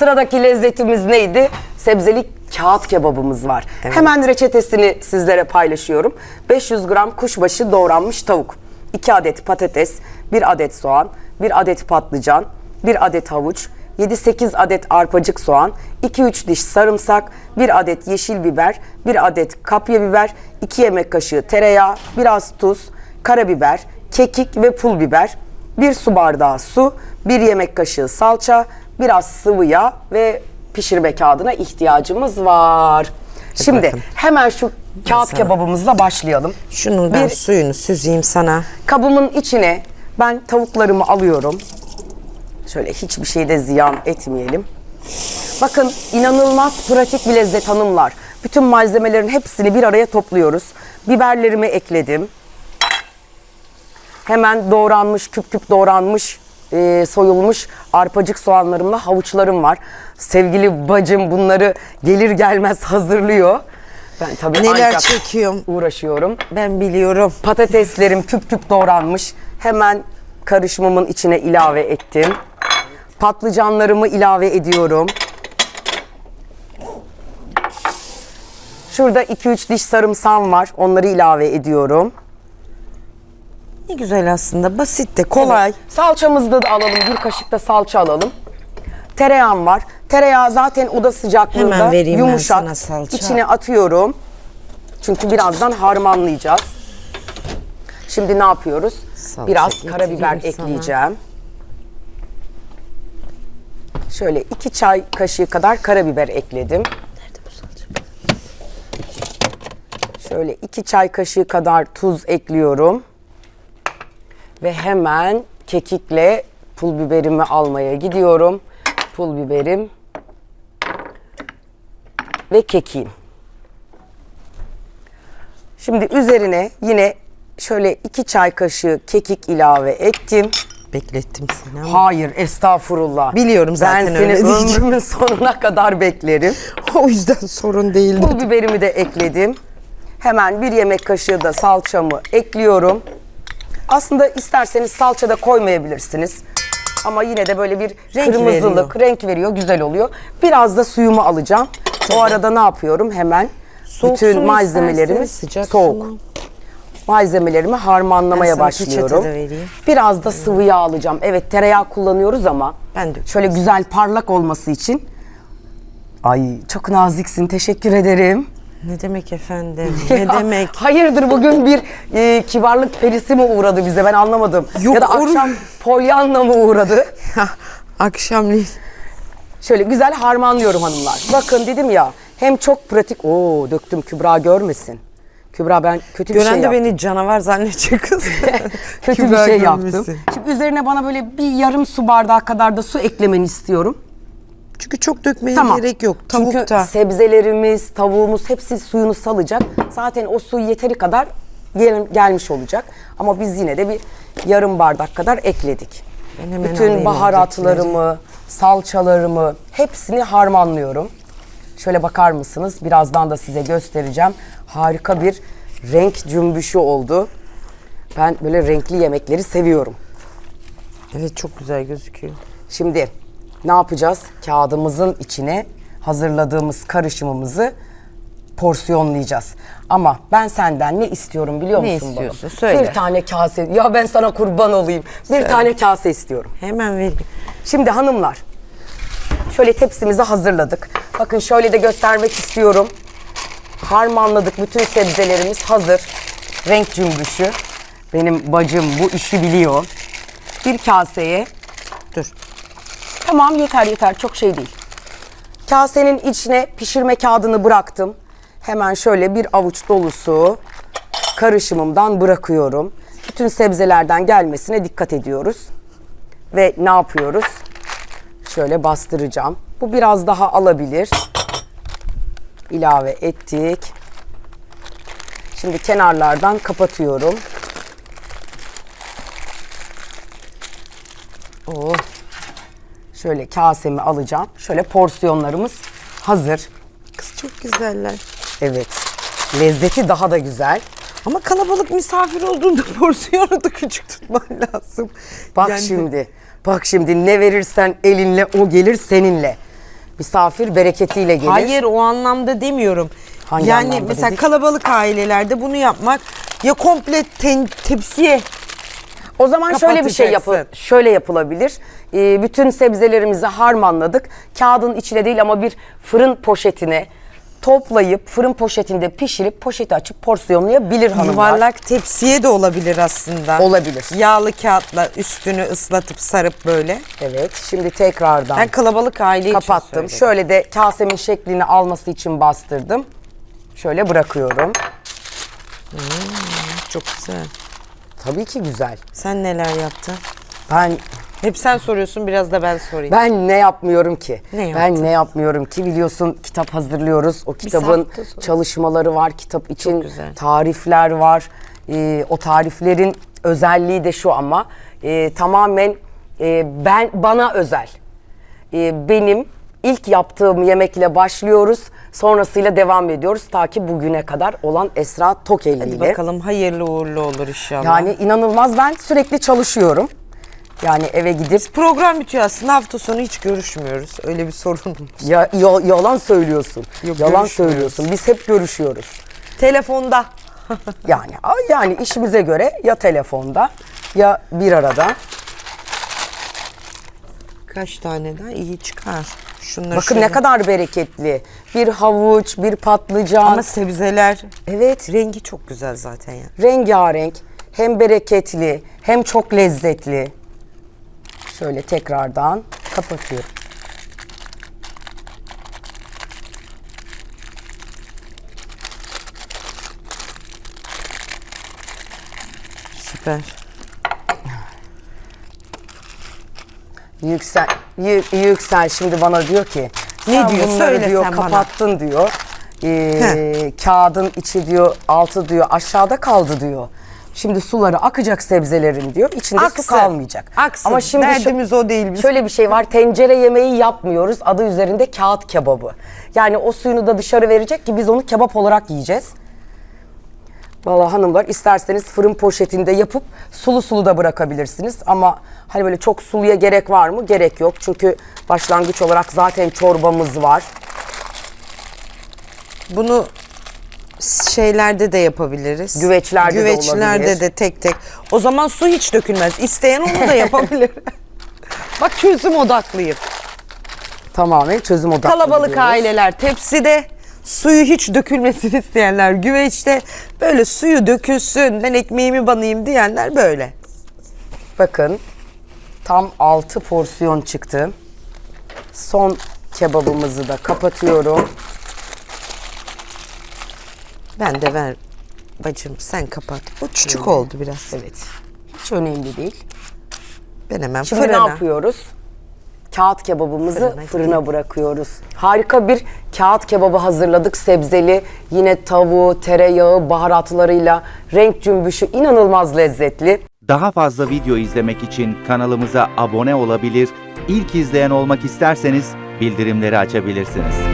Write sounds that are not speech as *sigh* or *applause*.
Sıradaki lezzetimiz neydi? Sebzeli kağıt kebabımız var. Hemen reçetesini sizlere paylaşıyorum. 500 gram kuşbaşı doğranmış tavuk, 2 adet patates, 1 adet soğan, 1 adet patlıcan, 1 adet havuç, 7-8 adet arpacık soğan, 2-3 diş sarımsak, 1 adet yeşil biber, 1 adet kapya biber, 2 yemek kaşığı tereyağı, biraz tuz, karabiber, kekik ve pul biber, 1 su bardağı su, 1 yemek kaşığı salça, biraz sıvı yağ ve pişirme kağıdına ihtiyacımız var. Şimdi bakalım. hemen şu kağıt sana- kebabımızla başlayalım. Şunun ben Bir- suyunu süzeyim sana. Kabımın içine ben tavuklarımı alıyorum. Şöyle hiçbir şeyde ziyan etmeyelim. Bakın inanılmaz pratik bir lezzet hanımlar. Bütün malzemelerin hepsini bir araya topluyoruz. Biberlerimi ekledim. Hemen doğranmış, küp küp doğranmış, e, soyulmuş arpacık soğanlarımla havuçlarım var. Sevgili bacım bunları gelir gelmez hazırlıyor. Ben tabii Neler ancak çekiyorum. uğraşıyorum. Ben biliyorum. Patateslerim küp küp doğranmış. Hemen karışımımın içine ilave ettim. Patlıcanlarımı ilave ediyorum. Şurada 2-3 diş sarımsağım var. Onları ilave ediyorum. Ne güzel aslında. Basit de kolay. Evet. Salçamızı da alalım. Bir kaşık da salça alalım. Tereyağım var. Tereyağı zaten oda sıcaklığında Hemen vereyim ben yumuşak. sana salça. İçine atıyorum. Çünkü birazdan harmanlayacağız. Şimdi ne yapıyoruz? Salça Biraz karabiber sana. ekleyeceğim. Şöyle iki çay kaşığı kadar karabiber ekledim. Şöyle iki çay kaşığı kadar tuz ekliyorum. Ve hemen kekikle pul biberimi almaya gidiyorum. Pul biberim ve kekiğim. Şimdi üzerine yine şöyle iki çay kaşığı kekik ilave ettim. Beklettim seni ama. Hayır estağfurullah. Biliyorum zaten ben öyle seni ömrümün sonuna kadar beklerim. *laughs* o yüzden sorun değildi. Pul biberimi de ekledim. Hemen bir yemek kaşığı da salçamı ekliyorum. Aslında isterseniz salça da koymayabilirsiniz. Ama yine de böyle bir Renk kırmızılık, veriyor. renk veriyor, güzel oluyor. Biraz da suyumu alacağım. O arada ne yapıyorum? Hemen Soğuk su bütün malzemelerimi sıcak su soğuk. mu? Malzemelerimi harmanlamaya Ben başlıyorum. vereyim. Biraz da sıvı yağ alacağım. Evet tereyağı kullanıyoruz ama Ben de. şöyle güzel parlak olması için. Ay çok naziksin. Teşekkür ederim. Ne demek efendim? *laughs* Ne demek? Hayırdır bugün bir e, kibarlık perisi mi uğradı bize ben anlamadım. Yok, ya da or- akşam polyanla mı uğradı? *laughs* Akşamleyin. Şöyle güzel harmanlıyorum hanımlar. Bakın dedim ya hem çok pratik. Oo döktüm Kübra görmesin. Kübra ben kötü bir Gören şey de yaptım. beni canavar zannedecek kız. *laughs* kötü bir Kübra şey görmesin. yaptım. Şimdi üzerine bana böyle bir yarım su bardağı kadar da su eklemeni istiyorum. Çünkü çok dökmeye Tamam. gerek yok. Çünkü Tavukta. sebzelerimiz, tavuğumuz hepsi suyunu salacak. Zaten o su yeteri kadar gel- gelmiş olacak. Ama biz yine de bir yarım bardak kadar ekledik. Ben hemen Bütün baharatlarımı, salçalarımı hepsini harmanlıyorum. Şöyle bakar mısınız? Birazdan da size göstereceğim. Harika bir renk cümbüşü oldu. Ben böyle renkli yemekleri seviyorum. Evet çok güzel gözüküyor. Şimdi ne yapacağız? Kağıdımızın içine hazırladığımız karışımımızı porsiyonlayacağız. Ama ben senden ne istiyorum biliyor Ne musun? balım? istiyorsun? Söyle. Bir tane kase. Ya ben sana kurban olayım. Bir tane kase istiyorum. Hemen vereyim. Şimdi hanımlar şöyle tepsimizi hazırladık. Bakın şöyle de göstermek istiyorum. Harmanladık. Bütün sebzelerimiz hazır. Renk cümbüşü. Benim bacım bu işi biliyor. Bir kaseye Dur. Tamam yeter yeter çok şey değil. Kasenin içine pişirme kağıdını bıraktım. Hemen şöyle bir avuç dolusu karışımımdan bırakıyorum. Bütün sebzelerden gelmesine dikkat ediyoruz. Ve ne yapıyoruz? Şöyle bastıracağım. Bu biraz daha alabilir. İlave ettik. Şimdi kenarlardan kapatıyorum. Oh. Şöyle kasemi alacağım. Şöyle porsiyonlarımız hazır. Kız çok güzeller. Evet. Lezzeti daha da güzel. Ama kalabalık misafir olduğunda *laughs* porsiyonu da küçük tutman lazım. Bak Yani şimdi. Bak şimdi ne verirsen elinle o gelir seninle. Misafir bereketiyle gelir. Hayır o anlamda demiyorum. Hangi yani anlamda mesela dedik? kalabalık ailelerde bunu yapmak ya komple ten- tepsiye O zaman şöyle bir şey yapı şöyle yapılabilir. Ee, bütün sebzelerimizi harmanladık. Kağıdın içine değil ama bir fırın poşetine toplayıp fırın poşetinde pişirip poşeti açıp porsiyonlayabilir hanımlar. yuvarlak tepsiye de olabilir aslında. Olabilir. Yağlı kağıtla üstünü ıslatıp sarıp böyle. Evet. Şimdi tekrardan Ben kalabalık aile için kapattım. söyledim. Şöyle de kasemin şeklini alması için bastırdım. Şöyle bırakıyorum. Çok güzel. Tabii ki güzel. Sen neler yaptın? Ben Hep sen soruyorsun biraz da ben sorayım. ben ne yapmıyorum ki? Ne yaptın? ben ne yapmıyorum ki? Biliyorsun kitap hazırlıyoruz. O kitabın çalışmaları var. Kitap için tarifler var. Ee, o tariflerin özelliği de şu ama e, tamamen e, ben bana özel. E, benim ilk yaptığım yemekle başlıyoruz. Sonrasıyla devam ediyoruz ta ki bugüne kadar olan Esra Tokelli Hadi ile. bakalım hayırlı uğurlu olur inşallah. Yani inanılmaz ben sürekli çalışıyorum. Yani eve gidip program bitiyor aslında hafta sonu hiç görüşmüyoruz. Öyle bir sorun. Ya, ya- yalan söylüyorsun. Yok, yalan görüşmüyoruz. söylüyorsun. Biz hep görüşüyoruz. Telefonda. *laughs* Yani a- yani işimize göre ya telefonda ya bir arada. Kaç tane daha iyi çıkar. Şunları Bakın şöyle- ne kadar bereketli. Bir havuç, bir patlıcan. Ama sebzeler evet, rengi çok güzel zaten ya. rengarenk, hem bereketli, hem çok lezzetli. Şöyle tekrardan kapatıyorum. Süper. Yüksel, Yü- Yüksel şimdi bana diyor ki Ne "Sen diyor? bunları Söyle diyor sen bana." kapattın diyor. Ee, kağıdın içi diyor altı diyor aşağıda kaldı diyor. Şimdi suları akacak sebzelerin diyor. İçinde Aksın, su kalmayacak. aksın. Ama şimdi şu- Derdimiz o değil bizim. Şöyle bir şey var. Tencere yemeği yapmıyoruz. Adı üzerinde kağıt kebabı. Yani o suyunu da dışarı verecek ki biz onu kebap olarak yiyeceğiz. Vallahi hanımlar isterseniz fırın poşetinde yapıp sulu sulu da bırakabilirsiniz. Ama hani böyle çok suluya gerek var mı? Gerek yok. Çünkü başlangıç olarak zaten çorbamız var. Bunu şeylerde de yapabiliriz. Güveçlerde de Güveçlerde olabilir. de tek tek. O zaman su hiç dökülmez. İsteyen onu da yapabilir. *laughs* Bak çözüm odaklıyım. Tamamen çözüm odaklı Kalabalık gidiyoruz. aileler tepside suyu hiç dökülmesini *laughs* isteyenler güveçte böyle suyu dökülsün ben ekmeğimi banayım diyenler böyle. Bakın tam 6 porsiyon çıktı. Son kebabımızı da kapatıyorum. Ben de ver bacım sen kapat. O küçük oldu biraz. Evet. Hiç önemli değil. Ben hemen Şimdi fırına. ne yapıyoruz? Kağıt kebabımızı Fırına fırına, bırakıyoruz. Harika bir kağıt kebabı hazırladık. Sebzeli, yine tavuğu, tereyağı, baharatlarıyla renk cümbüşü inanılmaz lezzetli. Daha fazla video izlemek için kanalımıza abone olabilir, ilk izleyen olmak isterseniz bildirimleri açabilirsiniz.